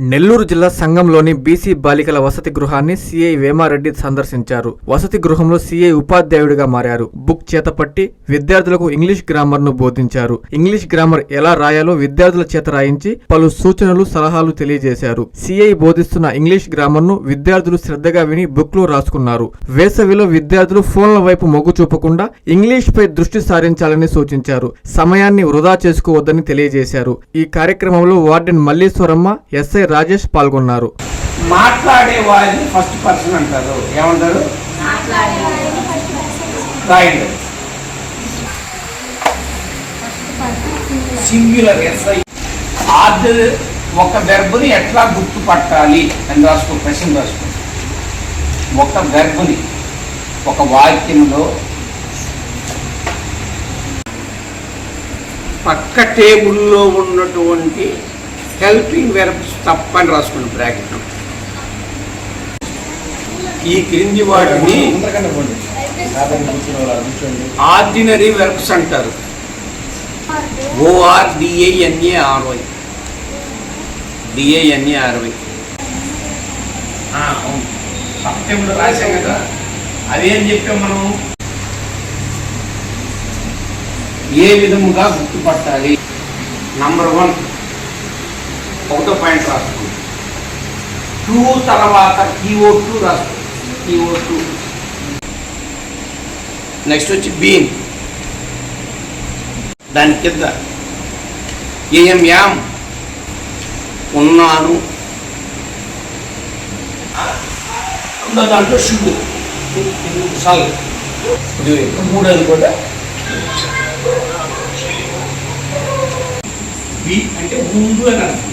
నెల్లూరు జిల్లా సంఘంలోని బీసీ బాలికల వసతి గృహాన్ని సీఐ వేమారెడ్డి సందర్శించారు. వసతి గృహంలో సీఐ ఉపాధ్యాయుడిగా మారారు. బుక్ చేతపట్టి విద్యార్థులకు ఇంగ్లీష్ గ్రామర్ను బోధించారు. ఇంగ్లీష్ గ్రామర్ ఎలా రాయాలో విద్యార్థుల చేత రాయించి పలు సూచనలు సలహాలు తెలియజేశారు. సీఐ బోధిస్తున్న ఇంగ్లీష్ గ్రామర్ను విద్యార్థులు శ్రద్ధగా విని బుక్లో రాసుకున్నారు. వేసవిలో విద్యార్థులు ఫోన్ల వైపు మొగ్గు చూపకుండా ఇంగ్లీష్ పై దృష్టి సారించాలని సూచించారు. సమయాన్ని వృధా చేసుకోవద్దని తెలియజేశారు. ఈ కార్యక్రమంలో వార్డెన్ మల్లీశ్వరమ్మ ఎస్ఐ రాజేష్ పాల్గొన్నారు. మాట్లాడే వారిని ఫస్ట్ పర్సన్ అంటారు. ఏమంటారు? రాయండి. సింగులర్ ఎస్ఐ ఆర్డర్ ఒక వెర్బుని ఎట్లా గుర్తుపట్టాలి అని రాసుకో ప్రశ్న రాసుకో. ఒక వెర్బుని ఒక వాక్యంలో పక్క టేబుల్లో ఉన్నటువంటి హెల్పింగ్ వెర్బ్స్ తప్పని రాసుకోండి బ్రాకెట్ ఈ క్రింది వాటిని ఆర్డినరీ వెర్బ్స్ అంటారు. ఓఆర్ డిఏఎన్ఏ ఆర్వై డిఏఎన్ఏ ఆర్వై సప్టెంబర్ రాశాం కదా అదేం చెప్పాం మనం. ఏ విధముగా గుర్తుపట్టాలి? నంబర్ వన్ ఒకటో పాయింట్ రాసుకోండి టూ తర్వాత ఈఓ టూ రాసుకోండి కీఓ టూ నెక్స్ట్ వచ్చి బీన్ దాని కింద ఏఎం యామ్ ఉన్నాను దాంట్లో షుడ్ సాల్. మూడోది కూడా బి అంటే ముందు అని అర్థం.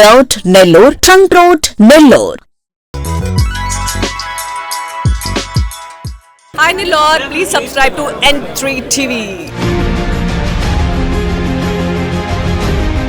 layout Nellore trunk road Nellore. Hi Nellore, please subscribe to N3 TV.